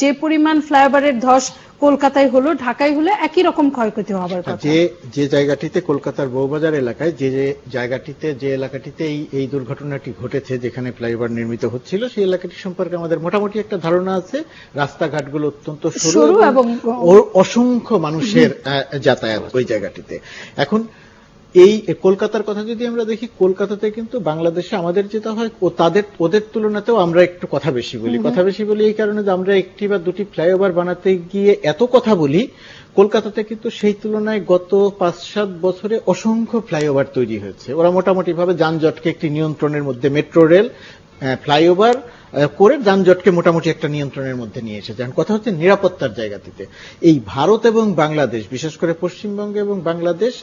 যে পরিমাণ ফ্লাইওভারের ধস কলকাতায় হলো ঢাকায় হলে একই রকম ক্ষয়ক্ষতি হবার কথা। যে যে জায়গাটিতে কলকাতার বউবাজার এলাকায় যে যে জায়গাটিতে যে এলাকাটিতে এই এই দুর্ঘটনাটি ঘটেছে যেখানে ফ্লাইওভার নির্মিত হচ্ছিল সেই এলাকাটি সম্পর্কে আমাদের মোটামুটি একটা ধারণা আছে। রাস্তাঘাটগুলো অত্যন্ত সরু এবং অসংখ্য মানুষের যাতায়াত ওই জায়গাটিতে। এখন এই কলকাতার কথা যদি আমরা দেখি কলকাতাতে কিন্তু বাংলাদেশে আমাদের যেটা হয় ও তাদের ওদের তুলনাতেও আমরা একটু কথা বেশি বলি। কথা বেশি বলি এই কারণে যে আমরা একটি বা দুটি ফ্লাইওভার বানাতে গিয়ে এত কথা বলি কলকাতাতে কিন্তু সেই তুলনায় গত পাঁচ সাত বছরে অসংখ্য ফ্লাইওভার তৈরি হয়েছে। ওরা মোটামুটি ভাবে যানজটকে একটি নিয়ন্ত্রণের মধ্যে মেট্রো রেল ফ্লাইওভার করে যানজটকে মোটামুটি একটা নিয়ন্ত্রণের মধ্যে নিয়ে এসেছে। এখন কথা হচ্ছে নিরাপত্তার জায়গাটিতে। এই ভারত এবং বাংলাদেশ বিশেষ করে পশ্চিমবঙ্গ এবং বাংলাদেশ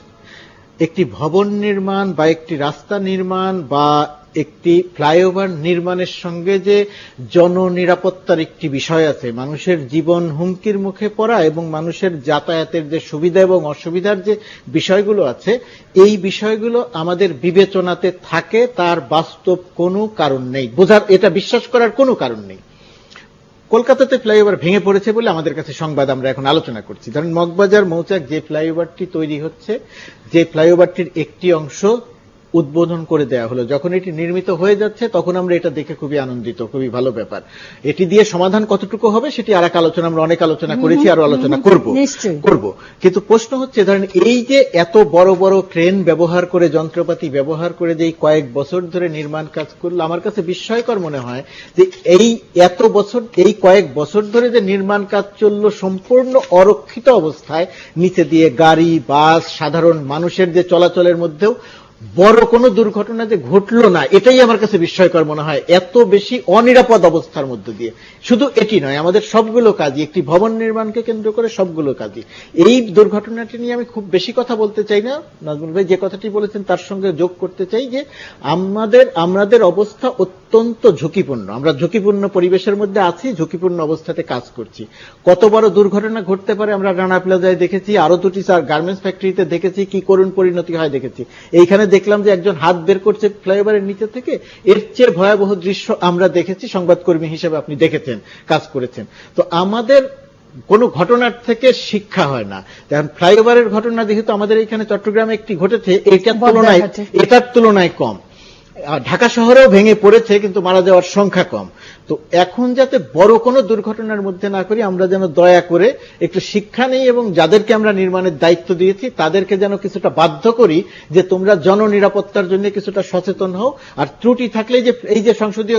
একটি ভবন নির্মাণ বা একটি রাস্তা নির্মাণ বা একটি ফ্লাইওভার নির্মাণের সঙ্গে যে জননিরাপত্তার একটি বিষয় আছে, মানুষের জীবন হুমকির মুখে পড়া এবং মানুষের যাতায়াতের যে সুবিধা এবং অসুবিধার যে বিষয়গুলো আছে, এই বিষয়গুলো আমাদের বিবেচনাতে থাকে, তার বাস্তব কোনো কারণ নেই। বোঝার, এটা বিশ্বাস করার কোনো কারণ নেই। কলকাতাতে ফ্লাইওভার ভেঙে পড়েছে বলে আমাদের কাছে সংবাদ আমরা এখন আলোচনা করছি। ধরেন মগবাজার, মৌচাক যে ফ্লাইওভারটি তৈরি হচ্ছে, যে ফ্লাইওভারটির একটি অংশ উদ্বোধন করে দেওয়া হলো। যখন এটি নির্মিত হয়ে যাচ্ছে তখন আমরা এটা দেখে খুবই আনন্দিত খুবই ভালো ব্যাপার। এটি দিয়ে সমাধান কতটুকু হবে সেটি আর এক আলোচনা আমরা অনেক আলোচনা করেছি আরও আলোচনা করব। করব। কিন্তু প্রশ্ন হচ্ছে ধরেন এই যে এত বড় বড় ক্রেন ব্যবহার করে যন্ত্রপাতি ব্যবহার করে যে কয়েক বছর ধরে নির্মাণ কাজ করল আমার কাছে বিস্ময়কর মনে হয় যে এই এত বছর এই কয়েক বছর ধরে যে নির্মাণ কাজ চলল সম্পূর্ণ অরক্ষিত অবস্থায় নিচে দিয়ে গাড়ি বাস সাধারণ মানুষের যে চলাচলের মধ্যেও বড় কোনো দুর্ঘটনা যে ঘটলো না, এটাই আমার কাছে বিস্ময়কর মনে হয়, এত বেশি অনিরাপদ অবস্থার মধ্যে দিয়ে। শুধু এটি নয়, আমাদের সবগুলো কাজই, একটি ভবন নির্মাণকে কেন্দ্র করে সবগুলো কাজই। এই দুর্ঘটনাটি নিয়ে আমি খুব বেশি কথা বলতে চাই না। নাজমুল ভাই যে কথাটি বলেছেন তার সঙ্গে যোগ করতে চাই যে, আমাদের আমাদের অবস্থা অত্যন্ত ঝুঁকিপূর্ণ। আমরা ঝুঁকিপূর্ণ পরিবেশের মধ্যে আছি ঝুঁকিপূর্ণ অবস্থাতে কাজ করছি। কত বড় দুর্ঘটনা ঘটতে পারে আমরা রানা প্লাজায় দেখেছি আরও দুটি গার্মেন্টস ফ্যাক্টরিতে দেখেছি কি করুণ পরিণতি হয় দেখেছি। এইখানে দেখলাম যে একজন হাত বের করছে ফ্লাইওভারের নিচে থেকে এর চেয়ে ভয়াবহ দৃশ্য আমরা দেখেছি সংবাদকর্মী হিসেবে আপনি দেখেছেন কাজ করেছেন। তো আমাদের কোন ঘটনার থেকে শিক্ষা হয় না। যেমন ফ্লাইওভারের ঘটনা যেহেতু আমাদের এখানে চট্টগ্রামে একটি ঘটেছে এটার তুলনায় এটার তুলনায় কম। ঢাকা শহরেও ভেঙে পড়েছে, কিন্তু মারা যাওয়ার সংখ্যা কম। তো এখন যাতে বড় কোনো দুর্ঘটনার মধ্যে না করি আমরা যেন দয়া করে একটু শিক্ষা নেই এবং যাদেরকে আমরা নির্মাণের দায়িত্ব দিয়েছি, তাদেরকে যেন কিছুটা বাধ্য করি যে তোমরা জননিরাপত্তার জন্য কিছুটা সচেতন হও। আর ত্রুটি থাকলে যে, এই যে সংসদীয়